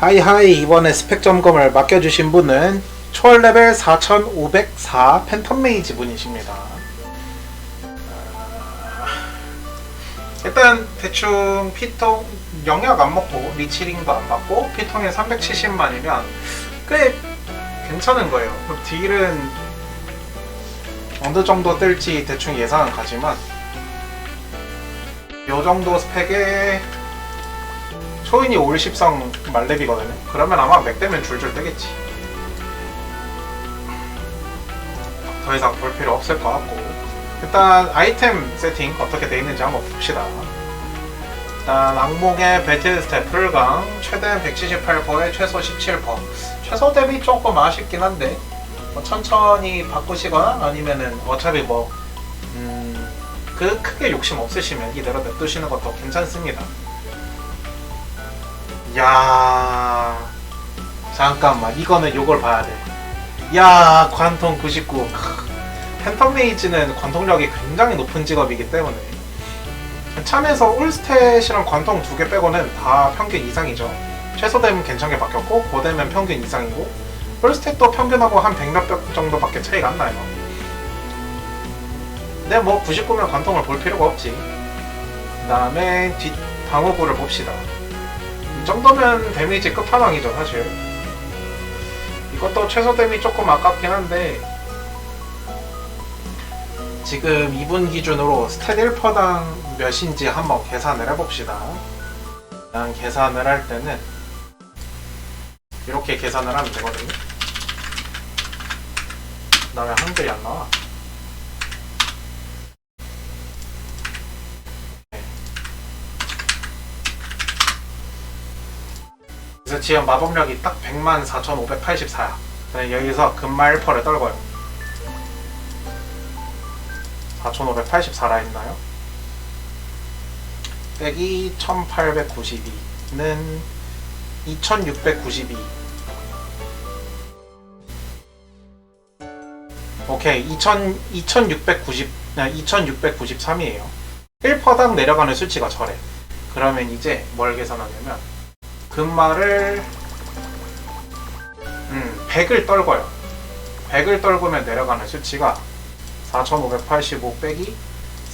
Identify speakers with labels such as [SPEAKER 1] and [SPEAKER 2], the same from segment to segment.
[SPEAKER 1] 하이하이 이번에 스펙 점검을 맡겨주신 분은 초월 레벨 4504 팬텀 메이지 분이십니다. 일단 대충 피통 영약 안 먹고 리치링도 안 받고 피통에 370만이면 꽤 괜찮은 거예요. 딜은 어느 정도 뜰지 대충 예상은 가지만 요 정도 스펙에 초인이 올 10성 말렙이거든요. 그러면 아마 맥 되면 줄줄 뜨겠지. 더 이상 볼 필요 없을 것 같고 일단 아이템 세팅 어떻게 돼 있는지 한번 봅시다. 일단 악몽의 배틀 스텝 풀강 최대 178%에 최소 17% 최소 대비 조금 아쉽긴 한데 뭐 천천히 바꾸시거나 아니면은 어차피 뭐 음, 그 크게 욕심 없으시면 이대로 냅두시는 것도 괜찮습니다. 야 잠깐만 이거는 요걸 봐야 돼. 야 관통 99 팬텀 메이지는 관통력이 굉장히 높은 직업이기 때문에 참에서 올스탯이랑 관통 두 개 빼고는 다 평균 이상이죠. 최소되면 괜찮게 바뀌었고 고되면 평균 이상이고 올스탯도 평균하고 한 100몇 정도밖에 차이가 안 나요. 근데 뭐 99면 관통을 볼 필요가 없지. 그 다음에 뒷 방어구를 봅시다. 이 정도면 데미지 끝판왕이죠 사실. 이것도 최소 데미 조금 아깝긴 한데 지금 2분 기준으로 스탯 1%당 몇인지 한번 계산을 해봅시다. 일단 계산을 할 때는 이렇게 계산을 하면 되거든요. 나왜 한글이 안 나와? 그래서 지금 마법력이 딱 104,584야. 여기서 금마 1%를 떨궈요. 4,584라 했나요? 빼기 1,892는 2,692. 오케이, 2,000, 2,690, 아, 2,693이에요. 1%당 내려가는 수치가 저래. 그러면 이제 뭘 계산하냐면, 금마를, 음, 100을 떨궈요. 100을 떨구면 내려가는 수치가 4585 빼기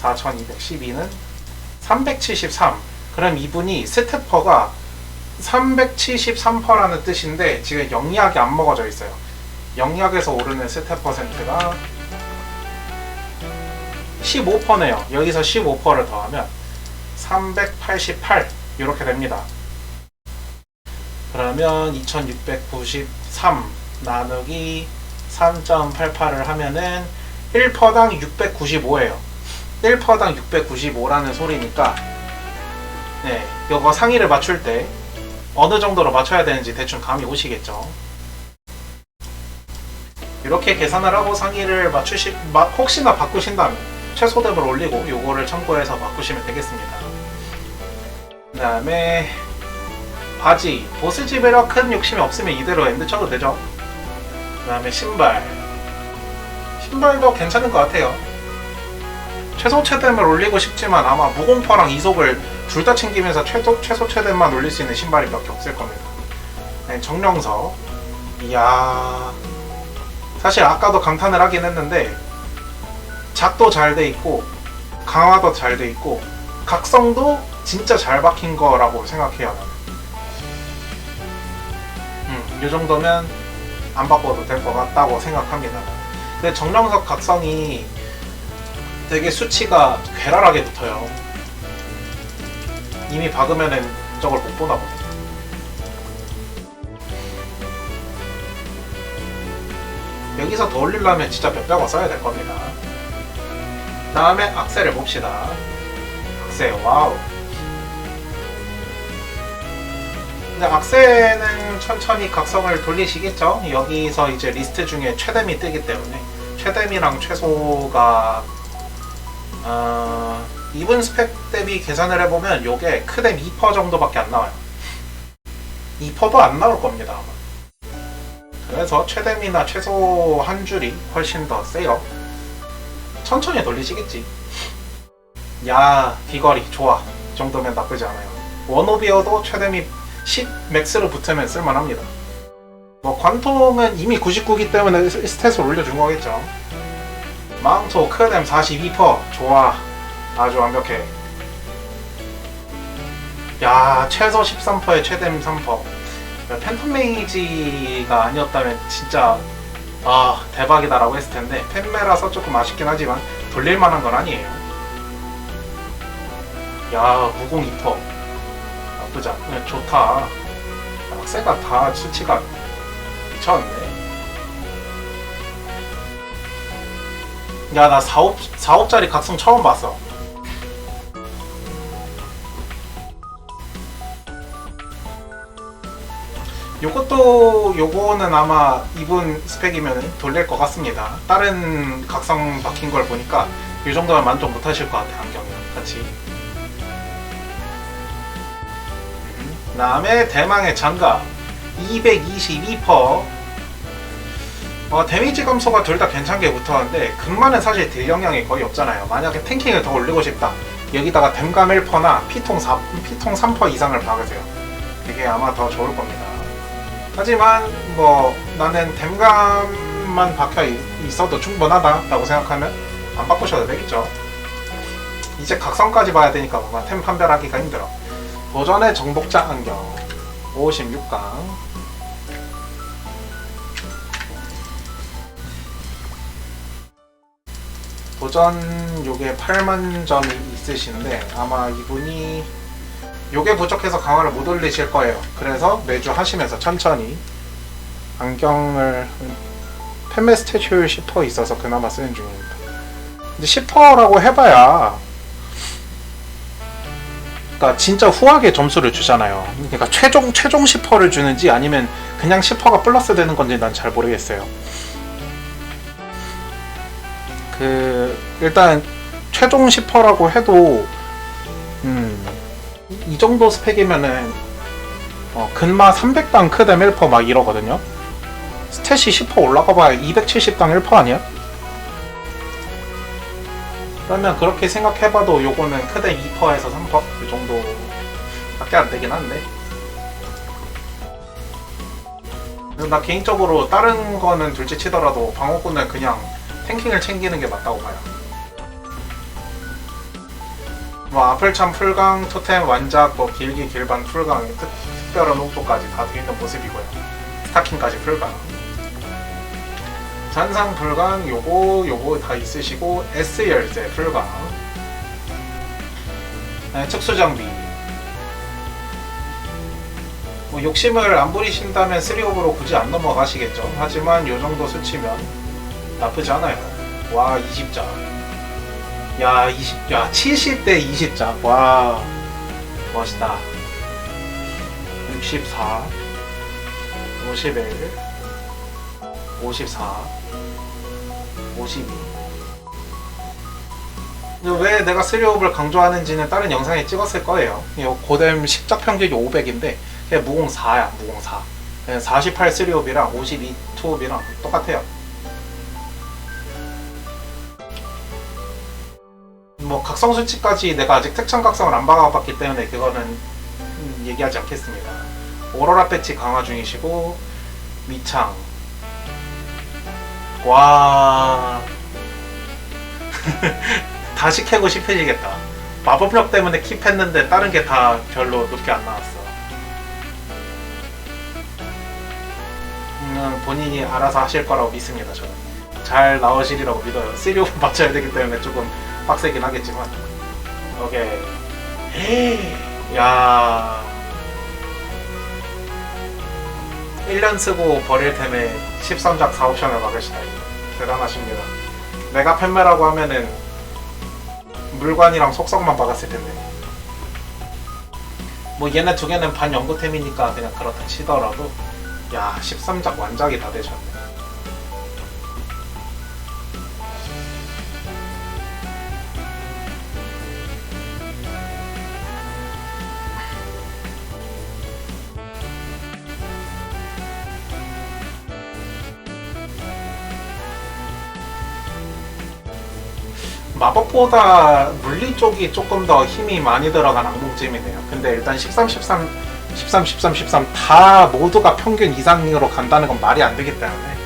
[SPEAKER 1] 4212는 373. 그럼 이분이 스태퍼가 373%라는 뜻인데 지금 영약이 안 먹어져 있어요. 영약에서 오르는 스태 퍼센트가 15%네요. 여기서 15%를 더하면 388 이렇게 됩니다. 그러면 2693 나누기 3.88을 하면은 1%당 695예요. 1%당 695라는 소리니까 네, 이거 상위를 맞출 때 어느 정도로 맞춰야 되는지 대충 감이 오시겠죠. 이렇게 계산을 하고 상위를 맞추시 마- 혹시나 바꾸신다면 최소 값을 올리고 요거를 참고해서 바꾸시면 되겠습니다. 그다음에 바지 보스 지배라 큰 욕심이 없으면 이대로 엔드 쳐도 되죠. 그 다음에 신발 신발도 괜찮은 것 같아요. 최소 최대를 올리고 싶지만 아마 무공파랑 이속을 둘 다 챙기면서 최소 최소 최대만 올릴 수 있는 신발이 몇 개 없을 겁니다. 네, 정령석. 이야. 사실 아까도 감탄을 하긴 했는데 작도 잘 돼 있고 강화도 잘 돼 있고 각성도 진짜 잘 박힌 거라고 생각해요. 나는. 음, 이 정도면 안 바꿔도 될 것 같다고 생각합니다. 근데 정령석 각성이 되게 수치가 괴랄하게 붙어요. 이미 박으면은 저걸 못 보나 보네. 여기서 더 올리려면 진짜 몇백원 써야 될 겁니다. 다음에 악셀을 봅시다. 악셀, 와우. 근데 악셀은 천천히 각성을 돌리시겠죠? 여기서 이제 리스트 중에 최대미 뜨기 때문에 최대미랑 최소가 어, 2분 스펙 대비 계산을 해보면 요게 크뎀 2% 정도밖에 안 나와요. 2%도 안 나올 겁니다 아마. 그래서 최대미나 최소 한 줄이 훨씬 더 세요. 천천히 돌리시겠지. 야, 비거리 좋아. 이 정도면 나쁘지 않아요. 원오비어도 최대미 10 맥스로 붙으면 쓸만합니다. 뭐 관통은 이미 99기 때문에 스탯을 올려준 거겠죠. 망토 크뎀 42% 좋아 아주 완벽해. 야 최소 13%에 최뎀 3%. 팬텀 메이지가 아니었다면 진짜 아 대박이다라고 했을 텐데 팬메라서 조금 아쉽긴 하지만 돌릴 만한 건 아니에요. 야 무공 2퍼 나쁘지 않네 좋다. 학세가 다 수치가 미쳤네. 야 나 4업 4업짜리 각성 처음 봤어. 요것도 요거는 아마 이분 스펙이면 돌릴 것 같습니다. 다른 각성 박힌 걸 보니까 이 정도면 만족 못 하실 것 같아 안경이 같이. 다음에 대망의 장갑 222퍼. 어, 데미지 감소가 둘 다 괜찮게 붙었는데 금만은 사실 딜 영향이 거의 없잖아요. 만약에 탱킹을 더 올리고 싶다. 여기다가 댐감 1퍼나 피통 4, 피통 3퍼 이상을 박으세요. 이게 아마 더 좋을 겁니다. 하지만 뭐 나는 댐감만 박혀 있- 있어도 충분하다라고 생각하면 안 바꾸셔도 되겠죠. 이제 각성까지 봐야 되니까 뭔가 템 판별하기가 힘들어. 도전의 정복자 안경 56강 도전 요게 8만 점이 있으신데 아마 이분이 요게 부족해서 강화를 못 올리실 거예요. 그래서 매주 하시면서 천천히 안경을 팬메 스태츄 10% 있어서 그나마 쓰는 중입니다. 근데 10%라고 해봐야 그러니까 진짜 후하게 점수를 주잖아요. 그러니까 최종 최종 10%를 주는지 아니면 그냥 10%가 플러스 되는 건지 난 잘 모르겠어요. 그 일단 최종 10%라고 해도 음, 이 정도 스펙이면은 어, 근마 300당 크뎀 1%막 이러거든요. 스탯이 10% 올라가봐야 270당 1% 아니야? 그러면 그렇게 생각해봐도 요거는 크뎀 2%에서 3%? 이 정도밖에 안 되긴 한데. 근데 나 개인적으로 다른 거는 둘째 치더라도 방어꾼은 그냥 탱킹을 챙기는 게 맞다고 봐요. 뭐 아플참 풀강, 토템, 완작, 뭐 길기, 길반, 풀강, 특, 특별한 옥도까지 다 되어 있는 모습이고요. 스타킹까지 풀강. 잔상 풀강, 요거, 요거 다 있으시고 S 열쇠 풀강. 네, 특수 장비. 뭐 욕심을 안 부리신다면 3옵으로 굳이 안 넘어가시겠죠. 하지만 요 정도 수치면 나쁘지 않아요. 와 20자. 야 20, 야 70대 20자. 와 멋있다. 64, 51, 54, 52. 왜 내가 스리옵을 강조하는지는 다른 영상에 찍었을 거예요. 이 고뎀 십작 평균이 500인데 그냥 무공 4야, 무공 4. 48 스리옵이랑 52 투옵이랑 똑같아요. 뭐 각성 수치까지 내가 아직 특정 각성을 안 박아봤기 때문에 그거는 음, 얘기하지 않겠습니다. 오로라 패치 강화 중이시고 미창 와 다시 캐고 싶어지겠다. 마법력 때문에 킵했는데 다른 게 다 별로 높게 안 나왔어. 음, 본인이 알아서 하실 거라고 믿습니다. 저는 잘 나오시리라고 믿어요. 시리오 맞춰야 되기 때문에 조금 빡세긴 하겠지만 오케이 야 1년 쓰고 버릴 템에 13작 4옵션을 막으시다 대단하십니다. 내가 팬매라고 하면은 물관이랑 속성만 박았을 텐데. 뭐 얘네 두 개는 반 연구템이니까 그냥 그렇다 치더라도. 야 13작 완작이 다 되셨네 마법보다 물리 쪽이 조금 더 힘이 많이 들어간 악몽찜이네요. 근데 일단 13, 13, 13, 13, 13 다 모두가 평균 이상으로 간다는 건 말이 안 되기 때문에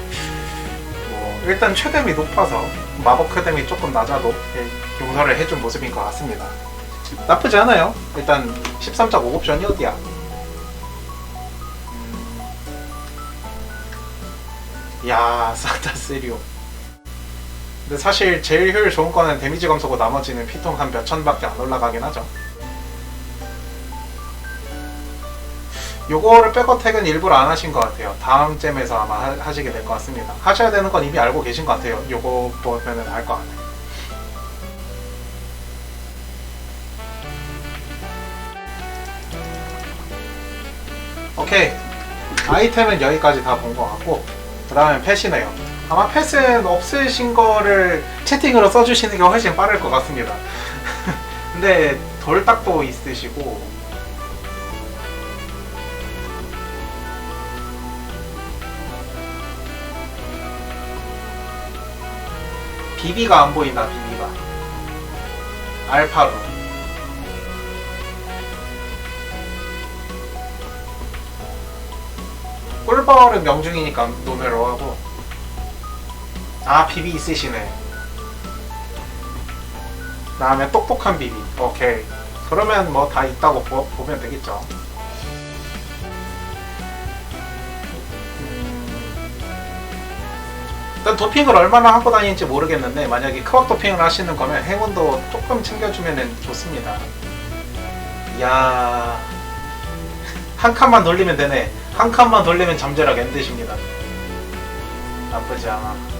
[SPEAKER 1] 뭐 일단 최대미 높아서 마법 크뎀이 조금 낮아도 예, 용서를 해준 모습인 것 같습니다. 나쁘지 않아요. 일단 13작 5옵션이 어디야? 음. 야, 사타 세리오. 근데 사실 제일 효율 좋은 거는 데미지 감소고 나머지는 피통 한 몇천밖에 안 올라가긴 하죠. 요거를 백어택은 일부러 안 하신 것 같아요. 다음 잼에서 아마 하, 하시게 될 것 같습니다. 하셔야 되는 건 이미 알고 계신 것 같아요. 요거 보면은 알 것 같아요. 오케이. 아이템은 여기까지 다 본 것 같고, 그 다음에 펫이네요. 아마 펫은 없으신 거를 채팅으로 써주시는 게 훨씬 빠를 것 같습니다. 근데 돌딱도 있으시고, 비비가 안 보인다, 비비가. 알파로. 꿀벌은 명중이니까 노매로 하고. 아, 비비 있으시네. 다음에 똑똑한 비비. 오케이. 그러면 뭐 다 있다고 보, 보면 되겠죠. 일단 도핑을 얼마나 하고 다니는지 모르겠는데 만약에 크왁 도핑을 하시는 거면 행운도 조금 챙겨주면 좋습니다. 이야 한 칸만 돌리면 되네. 한 칸만 돌리면 잠재력 엔드십니다. 나쁘지 않아.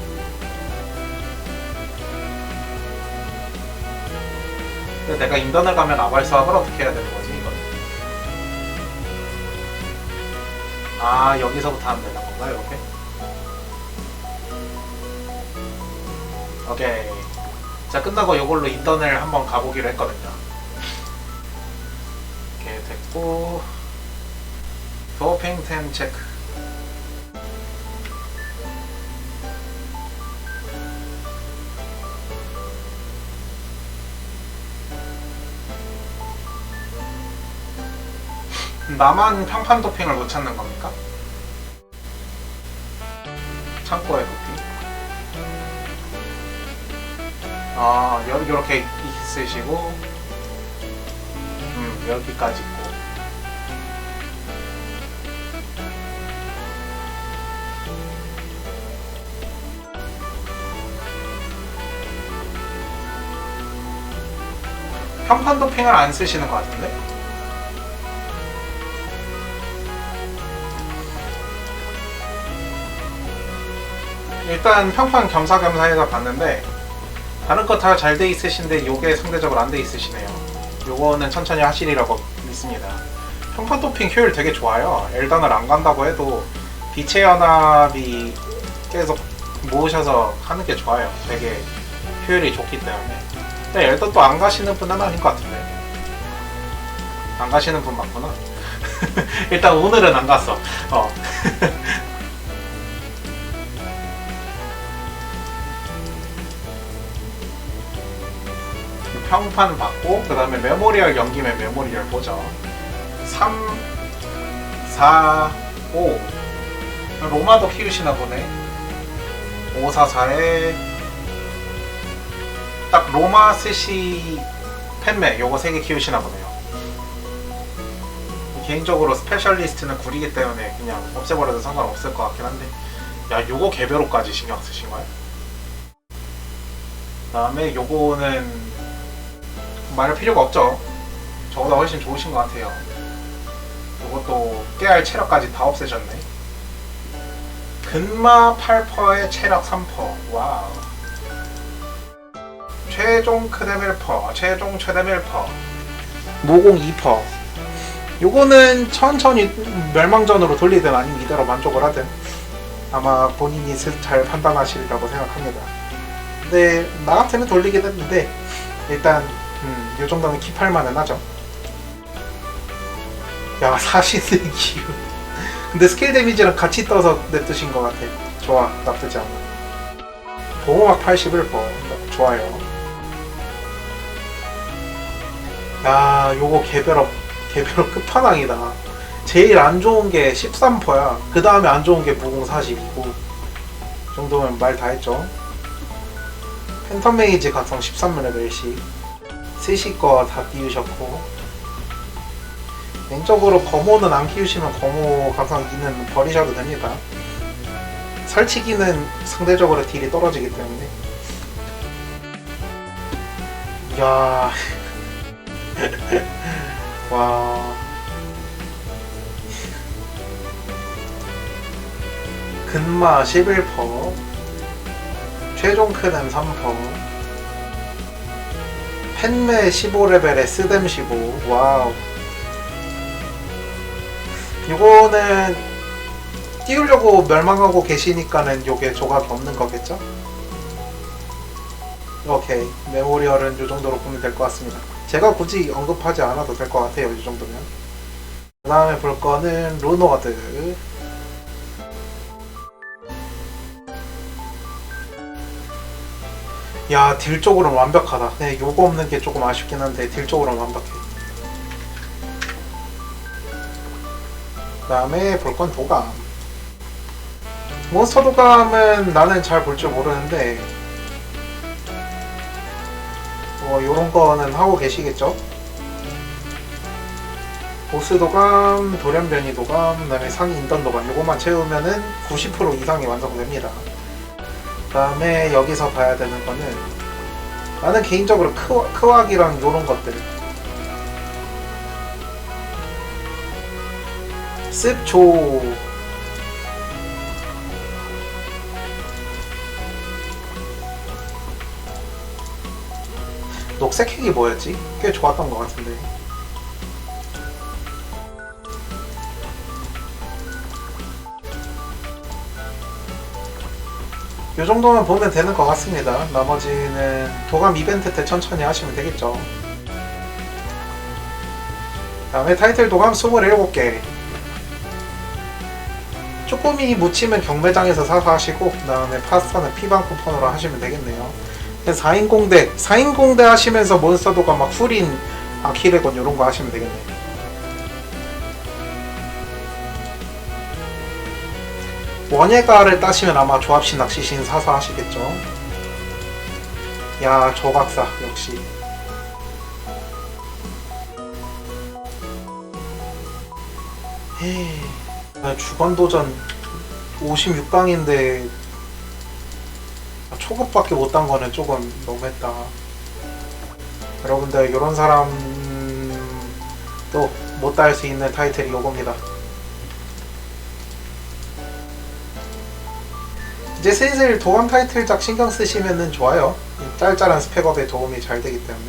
[SPEAKER 1] 내가 인던을 가면 아발 수학을 어떻게 해야 되는 거지 이건? 아 여기서부터 하면 되는 건가 이렇게? 오케이. 자, 끝나고 이걸로 인턴을 한번 가보기로 했거든요. 이렇게 됐고, 도핑템 체크. 나만 평판 도핑을 못 찾는 겁니까? 창고에 도핑. 아, 여, 이렇게 있으시고, 음, 여기까지 있고. 평판 도핑을 안 쓰시는 것 같은데? 일단 평판 겸사겸사 해서 봤는데 다른 거 다 잘 돼 있으신데 요게 상대적으로 안 돼 있으시네요. 요거는 천천히 하시리라고 믿습니다. 평판 도핑 효율 되게 좋아요. 엘단을 안 간다고 해도 빛의 연합이 계속 모으셔서 하는 게 좋아요. 되게 효율이 좋기 때문에. 근데 엘단 또 안 가시는 분은 아닌 것 같은데. 안 가시는 분 맞구나. 일단 오늘은 안 갔어. 어. 평판 받고 그 다음에 메모리얼 연기면 메모리얼 보죠. 3 4 5 로마도 키우시나 보네. 5 4 4에 딱 로마 스시 팬메 요거 3개 키우시나 보네요. 개인적으로 스페셜리스트는 구리기 때문에 그냥 없애버려도 상관없을 것 같긴 한데. 야 요거 개별호까지 신경 쓰신 거야? 그 다음에 요거는 말할 필요가 없죠. 저보다 훨씬 좋으신 것 같아요. 이것도 깨알 체력까지 다 없애셨네. 근마 8%에 체력 3%. 와우. 최종 크데밀 퍼, 최종 최데밀 퍼, 모공 2%. 요거는 천천히 멸망전으로 돌리든 아니면 이대로 만족을 하든 아마 본인이 스- 잘 판단하시리라고 생각합니다. 근데 나 같으면 돌리긴 했는데 일단 음, 이 정도는 킵할 만은 하죠. 야, 사신의 기운. 근데 스킬 데미지랑 같이 떠서 냅두신 것 같아. 좋아, 나쁘지 않아. 보호막 81%. 좋아요. 야, 요거 개별업, 개별업 끝판왕이다. 제일 안 좋은 게 13퍼야. 그 다음에 안 좋은 게 무공 42고. 정도면 말 다 했죠. 팬텀 메이지 각성 13레벨씩. 스시 거다 띄우셨고. 개인적으로 검호는 안 키우시면 각성 2는 버리셔도 됩니다. 설치기는 상대적으로 딜이 떨어지기 때문에. 이야. 와. 근마 11퍼. 최종 크는 3퍼. 팬메 15레벨에 스뎀 15. 와우. 이거는 띄우려고 멸망하고 계시니까는 요게 조각이 없는 거겠죠? 오케이. 메모리얼은 요 정도로 보면 될 것 같습니다. 제가 굳이 언급하지 않아도 될 것 같아요. 이 정도면. 그 다음에 볼 거는 루노드. 야, 딜 쪽으로는 완벽하다. 네, 요거 없는 게 조금 아쉽긴 한데, 딜 쪽으로는 완벽해. 그 다음에 볼 건 도감. 몬스터 도감은 나는 잘 볼 줄 모르는데, 뭐, 요런 거는 하고 계시겠죠? 보스 도감, 돌연변이 도감, 그 다음에 상위 인던 도감, 요것만 채우면은 90% 이상이 완성됩니다. 그 다음에 여기서 봐야 되는 거는 나는 개인적으로 크, 크왁이랑 요런 것들. 습조. 녹색 핵이 뭐였지? 꽤 좋았던 것 같은데 이 정도만 보면 되는 것 같습니다. 나머지는 도감 이벤트 때 천천히 하시면 되겠죠. 다음에 타이틀 도감 27개. 쪼꼬미 묻히면 경매장에서 사서 하시고, 그 다음에 파스타는 피방 쿠폰으로 하시면 되겠네요. 4인 공대, 4인 공대 하시면서 몬스터 도감 막 후린, 아키레곤 이런 거 하시면 되겠네요. 원예가를 따시면 아마 조합신 낚시신 사서 하시겠죠. 야, 조박사 역시. 에이, 나 주관도전 56강인데 초급밖에 못 딴 거는 조금 너무했다. 여러분들 이런 사람 또못딸 수 있는 타이틀이 요겁니다. 이제 슬슬 도감 타이틀작 신경 쓰시면 좋아요. 이 짤짤한 스펙업에 도움이 잘 되기 때문에.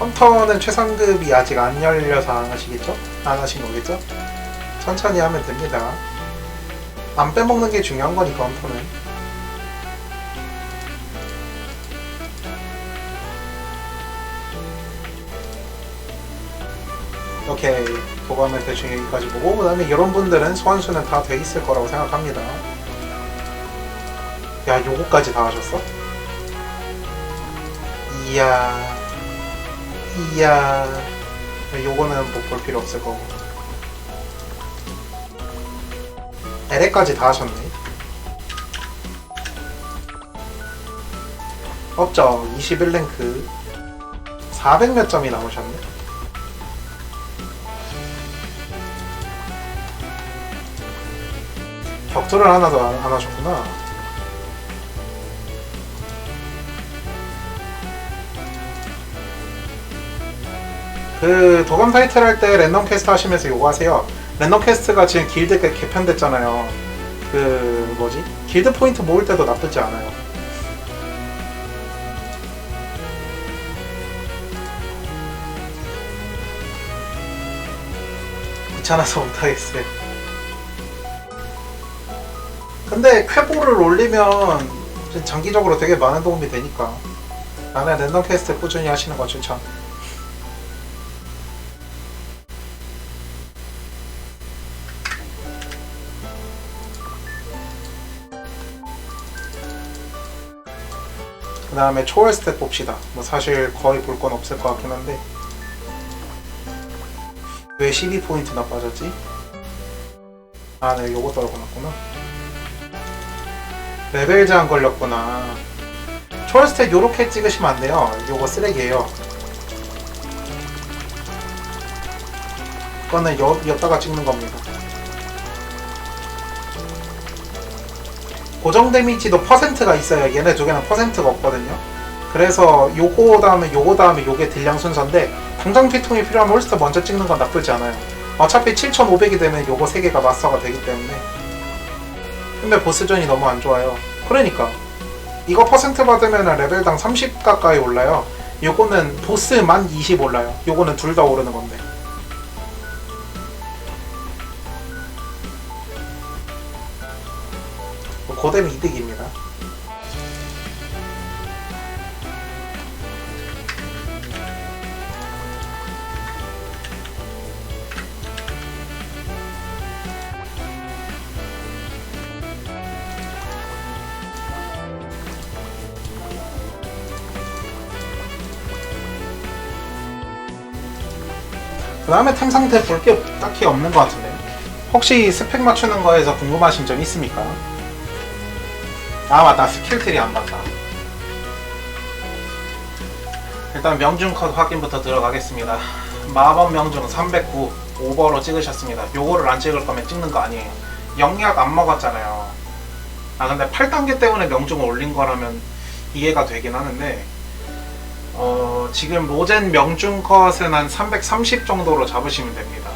[SPEAKER 1] 헌터는 최상급이 아직 안 열려서 안 하시겠죠? 안 하신 거겠죠? 천천히 하면 됩니다. 안 빼먹는 게 중요한 거니까 헌터는. 오케이 도감은 대충 여기까지 보고 그 다음에 이런 분들은 소환수는 다 돼 있을 거라고 생각합니다. 야, 요거까지 다 하셨어? 이야, 이야, 요거는 뭐 볼 필요 없을 거고. LA까지 다 하셨네. 업적 21랭크 400 몇 점이 남으셨네. 격투를 하나도 안, 안 하셨구나. 그 도감 타이틀 할 때 랜덤 퀘스트 하시면서 요거 하세요. 랜덤 퀘스트가 지금 길드 개- 개편됐잖아요. 그 뭐지? 길드 포인트 모을 때도 나쁘지 않아요. 귀찮아서 못하겠어요. 근데 쾌보를 올리면 장기적으로 되게 많은 도움이 되니까 나는 랜덤 퀘스트 꾸준히 하시는 거 추천. 다음에 초월 스탯 봅시다. 뭐 사실 거의 볼 건 없을 것 같긴 한데 왜 12포인트나 빠졌지? 아, 네, 요거 떨궈놨구나. 레벨 제한 걸렸구나. 초월스택 요렇게 찍으시면 안 돼요. 요거 쓰레기예요. 이거는 여, 여다가 찍는 겁니다. 고정 데미지도 퍼센트가 있어요. 얘네 두 개는 퍼센트가 없거든요. 그래서 요거 다음에 요거 다음에 요게 딜량 순서인데 당장 피통이 필요하면 홀스터 먼저 찍는 건 나쁘지 않아요. 어차피 7,500이 되면 요거 3개가 마스터가 되기 때문에 근데 보스전이 너무 안 좋아요. 그러니까 이거 퍼센트 받으면 레벨당 30 가까이 올라요. 요거는 보스만 20 올라요. 요거는 둘 다 오르는 건데. 고뎀 이득입니다. 그 다음에 템 상태 볼 게 딱히 없는 것 같은데 혹시 스펙 맞추는 거에서 궁금하신 점 있습니까? 아 맞다. 스킬 트리 안 봤다. 일단 명중 컷 확인부터 들어가겠습니다. 마법 명중 309 오버로 찍으셨습니다. 요거를 안 찍을 거면 찍는 거 아니에요. 영약 안 먹었잖아요. 아 근데 8단계 때문에 명중을 올린 거라면 이해가 되긴 하는데 어, 지금 로젠 명중 컷은 한 330 정도로 잡으시면 됩니다.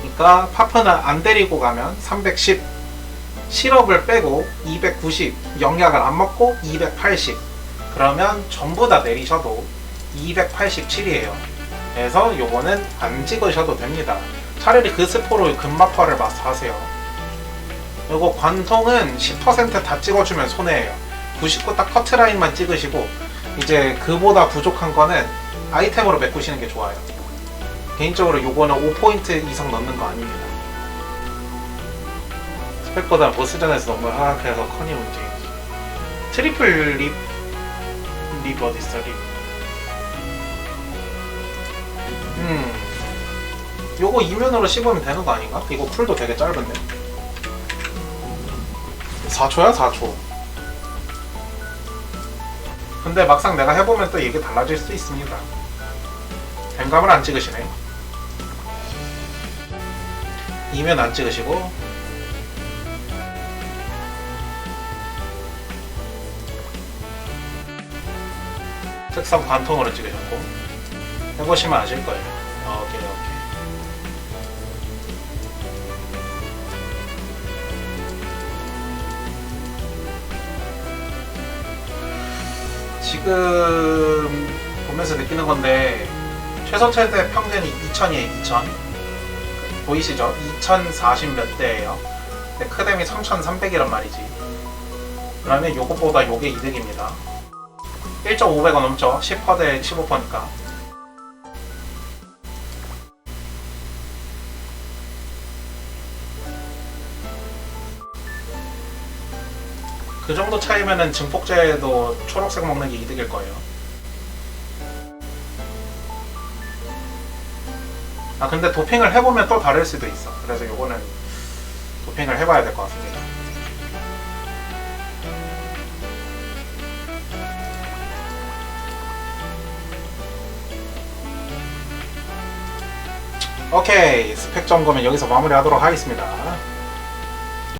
[SPEAKER 1] 그러니까 파프는 안 데리고 가면 310, 실업을 빼고 290, 영약을 안 먹고 280. 그러면 전부 다 내리셔도 287이에요. 그래서 요거는 안 찍으셔도 됩니다. 차라리 그 스포로 금마퍼를 마스터하세요. 요거 관통은 10%다 찍어주면 손해예요. 99 딱 커트라인만 찍으시고 이제 그보다 부족한 거는 아이템으로 메꾸시는 게 좋아요. 개인적으로 요거는 5포인트 이상 넣는 거 아닙니다. 스펙보다 보스전에서 너무 하락해서 커니 문제이지. 트리플 립, 립 어딨어, 립. 음. 요거 이면으로 씹으면 되는 거 아닌가? 이거 쿨도 되게 짧은데. 4초야, 4초. 근데 막상 내가 해보면 또 이게 달라질 수 있습니다. 뱅감을 안 찍으시네. 이면 안 찍으시고 특성 관통으로 찍으셨고 해보시면 아실 거예요. 어, 오케이 오케이. 지금 보면서 느끼는 건데 최소 최대 평균이 2000이에요 2000 보이시죠? 2040 몇 대예요 크뎀이 3300이란 말이지 그러면 요것보다 요게 이득입니다 1.5배가 넘죠 10%대 15%니까 그 정도 차이면은 증폭제도 초록색 먹는 게 이득일 거예요. 아 근데 도핑을 해보면 또 다를 수도 있어. 그래서 요거는 도핑을 해봐야 될 것 같습니다. 오케이 스펙 점검은 여기서 마무리하도록 하겠습니다.